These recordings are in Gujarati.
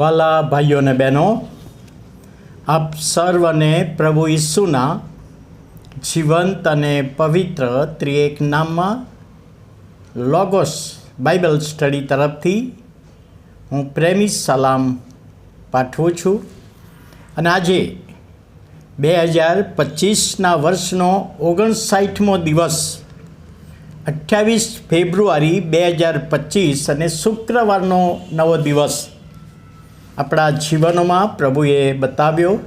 વાલા ભાઈઓ અને બહેનો, આપ સર્વને પ્રભુ ઈસુના જીવંત અને પવિત્ર ત્રિએક નામમાં લોગોસ બાઇબલ સ્ટડી તરફથી હું પ્રેમી સલામ પાઠવું છું. અને આજે બે હજાર પચીસના વર્ષનો ઓગણસાઠમો દિવસ, અઠ્યાવીસ ફેબ્રુઆરી બે હજાર પચીસ અને શુક્રવારનો નવો દિવસ. આપણા જીવનોમાં પ્રભુએ બતાવ્યો.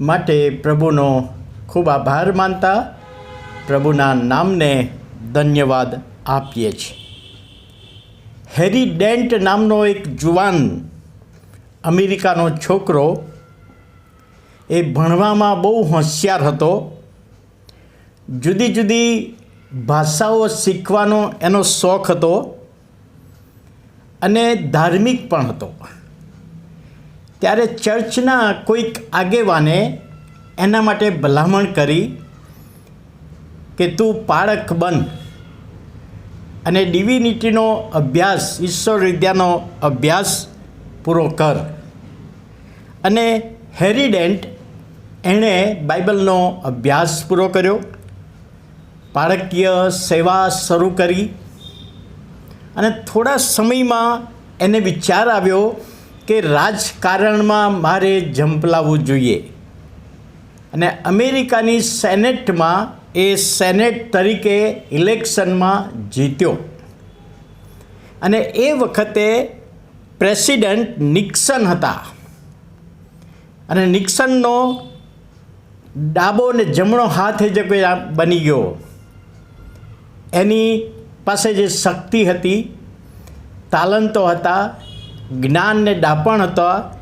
માટે પ્રભુનો ખૂબ આભાર માનતા પ્રભુના નામને ધન્યવાદ આપીએ છીએ. હેરી ડેન્ટ નામનો એક જુવાન અમેરિકાનો છોકરો એ ભણવામાં બહુ હોશિયાર હતો. જુદી જુદી ભાષાઓ શીખવાનો એનો શોખ હતો અને ધાર્મિક પણ હતો. ત્યારે ચર્ચના કોઈક આગેવાને એના માટે ભલામણ કરી કે તું પાળક બન. અને ડિવિનિટીનો અભ્યાસ, ઈશ્વર વિદ્યાનો અભ્યાસ પૂરો કર. અને હેરિડેન્ટ એણે બાઇબલનો અભ્યાસ પૂરો કર્યો. પાળકીય સેવા શરૂ કરી. અને થોડા સમયમાં એને વિચાર આવ્યો કે રાજકારણમાં મારે ઝંપલાવવું જોઈએ. અને અમેરિકાની સેનેટમાં એ સેનેટ તરીકે ઇલેક્શનમાં જીત્યો. અને એ વખતે પ્રેસિડેન્ટ નિક્સન હતા. અને નિક્સનનો ડાબો ને જમણો હાથ જે કોઈ બની ગયો. એની પાસે જે શક્તિ હતી, તાલંતો હતા જ્ઞાન ને ડાપણ હતા,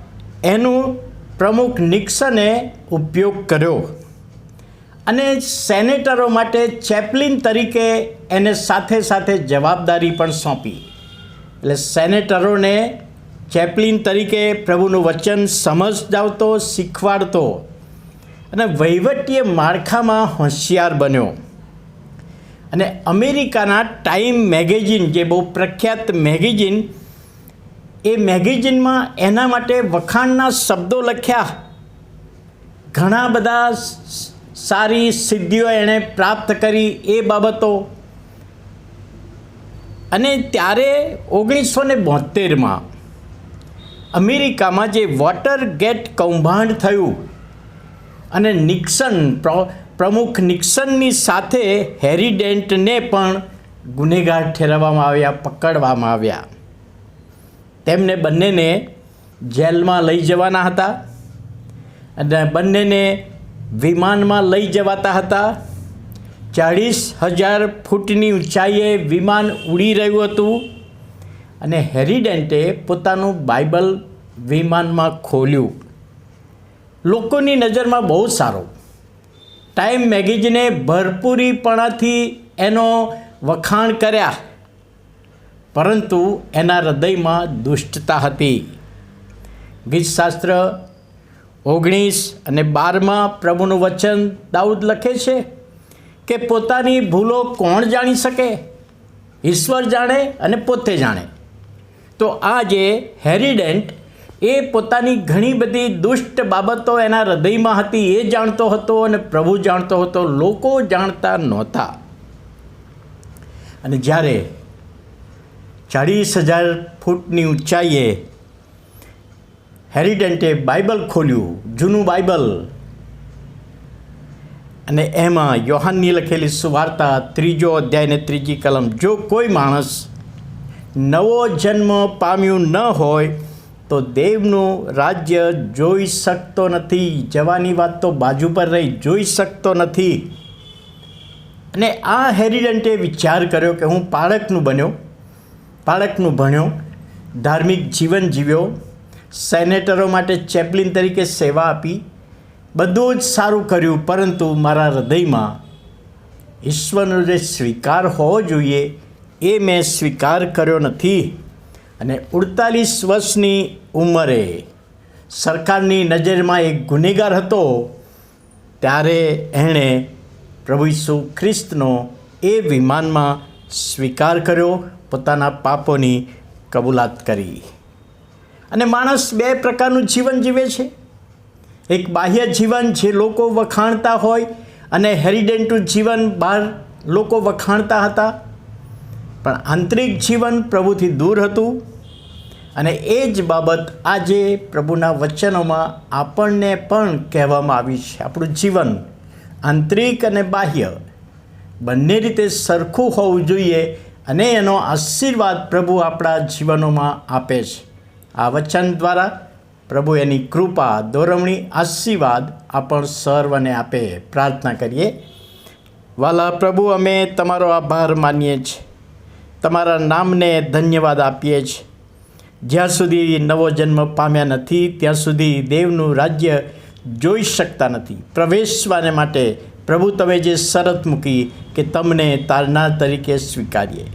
એનું પ્રમુખ નિક્સને ઉપયોગ કર્યો. અને સેનેટરો માટે ચેપલિન તરીકે એને સાથે સાથે જવાબદારી પણ સોંપી. એટલે સેનેટરોને ચેપલિન તરીકે પ્રભુનું વચન સમજાવતો શીખવાડતો અને વહીવટીય માળખામાં હોશિયાર બન્યો. અને અમેરિકાના ટાઈમ મેગેઝિન, જે બહુ પ્રખ્યાત મેગેઝિન એ મેગેઝિનમાં એના માટે વખાણના શબ્દો લખ્યા. ઘણા બધા સારી સિદ્ધિઓ એણે પ્રાપ્ત કરી એ બાબતો. અને ત્યારે ઓગણીસો ને બોતેરમાં અમેરિકામાં જે વોટર ગેટ કૌભાંડ થયું અને નિક્સન પ્રમુખ નિક્સનની સાથે હેરીડેન્ટને પણ ગુનેગાર ઠેરવવામાં આવ્યા, પકડવામાં આવ્યા. તેમને બંનેને જેલમાં લઈ જવાના હતા અને બંનેને વિમાનમાં લઈ જવાતા હતા. ચાળીસ હજાર ફૂટની ઊંચાઈએ વિમાન ઉડી રહ્યું હતું અને હેરિડેન્ટે પોતાનું બાઇબલ વિમાનમાં ખોલ્યું. લોકોની નજરમાં બહુ સારો. ટાઈમ મેગેઝિને ભરપૂરીપણાથી એનો વખાણ કર્યા. પરંતુ એના હૃદયમાં દુષ્ટતા હતી. ગીતશાસ્ત્ર ઓગણીસ અને બારમાં પ્રભુનું વચન દાઉદ લખે છે કે પોતાની ભૂલો કોણ જાણી શકે? ઈશ્વર જાણે અને પોતે જાણે. તો આ જે હેરિડેન્ટ એ પોતાની ઘણી બધી દુષ્ટ બાબતો એના હૃદયમાં હતી, એ જાણતો હતો અને પ્રભુ જાણતો હતો, લોકો જાણતા નહોતા. અને જ્યારે ચાળીસ હજાર ફૂટની ઊંચાઈએ હેરિડેન્ટે બાઇબલ ખોલ્યું, જૂનું બાઇબલ. અને એમાં યોહાનની લખેલી સુવાર્તા ત્રીજો અધ્યાયને ત્રીજી કલમ, જો કોઈ માણસ નવો જન્મ પામ્યું ન હોય, તો દેવનું રાજ્ય જોઈ શકતો નથી, જવાની વાત તો બાજુ પર રહી, જોઈ શકતો નથી. અને આ હેરિડન્ટે વિચાર કર્યો કે હું પાળકનું બન્યો. બાળકનું ભણ્યો, ધાર્મિક જીવન જીવ્યો, સેનેટરો માટે ચેપલિન તરીકે સેવા આપી, બધું જ સારું કર્યું, પરંતુ મારા હૃદયમાં ઈશ્વરનો જે સ્વીકાર હોવો જોઈએ, એ મેં સ્વીકાર કર્યો નથી. અને ઉડતાલીસ વર્ષની ઉંમરે સરકારની નજરમાં એક ગુનેગાર હતો, ત્યારે એણે પ્રભુ ઈસુ ખ્રિસ્તનો એ વિમાનમાં સ્વીકાર કર્યો. પોતાના પાપોની કબૂલાત કરી. અને માણસ બે પ્રકારનું જીવન જીવે છે. એક બાહ્ય જીવન જે લોકો વખાણતા હોય અને હેરિડેન્ટનું જીવન બહાર લોકો વખાણતા હતા. પણ આંતરિક જીવન પ્રભુથી દૂર હતું. અને એ જ બાબત આજે પ્રભુના વચનોમાં આપણને પણ કહેવામાં આવી છે. આપણું જીવન આંતરિક અને બાહ્ય બંને રીતે સરખું હોવું જોઈએ અને એનો આશીર્વાદ પ્રભુ આપણા જીવનોમાં આપે છે. આ વચન દ્વારા પ્રભુ એની કૃપા, દોરવણી, આશીર્વાદ આપણ સર્વને આપે. પ્રાર્થના કરીએ. વાલા પ્રભુ, અમે તમારો આભાર માનીએ છીએ. તમારા નામને ધન્યવાદ આપીએ છીએ. જ્યાં સુધી નવો જન્મ પામ્યા નથી, ત્યાં સુધી દેવનું રાજ્ય જોઈ શકતા નથી. પ્રવેશવાને માટે પ્રભુ, તમે જે શરત મૂકી કે તમને તારનાર તરીકે સ્વીકારીએ.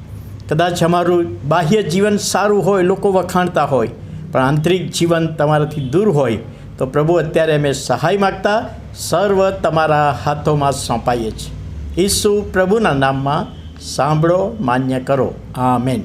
કદાચ અમારું બાહ્ય જીવન સારું હોય, લોકો વખાણતા હોય, પણ આંતરિક જીવન તમારાથી દૂર હોય, તો પ્રભુ, અત્યારે અમે સહાય માગતા સર્વ તમારા હાથોમાં સોંપાઈએ છીએ. ઈસુ પ્રભુના નામમાં સાંભળો, માન્ય કરો. આમેન.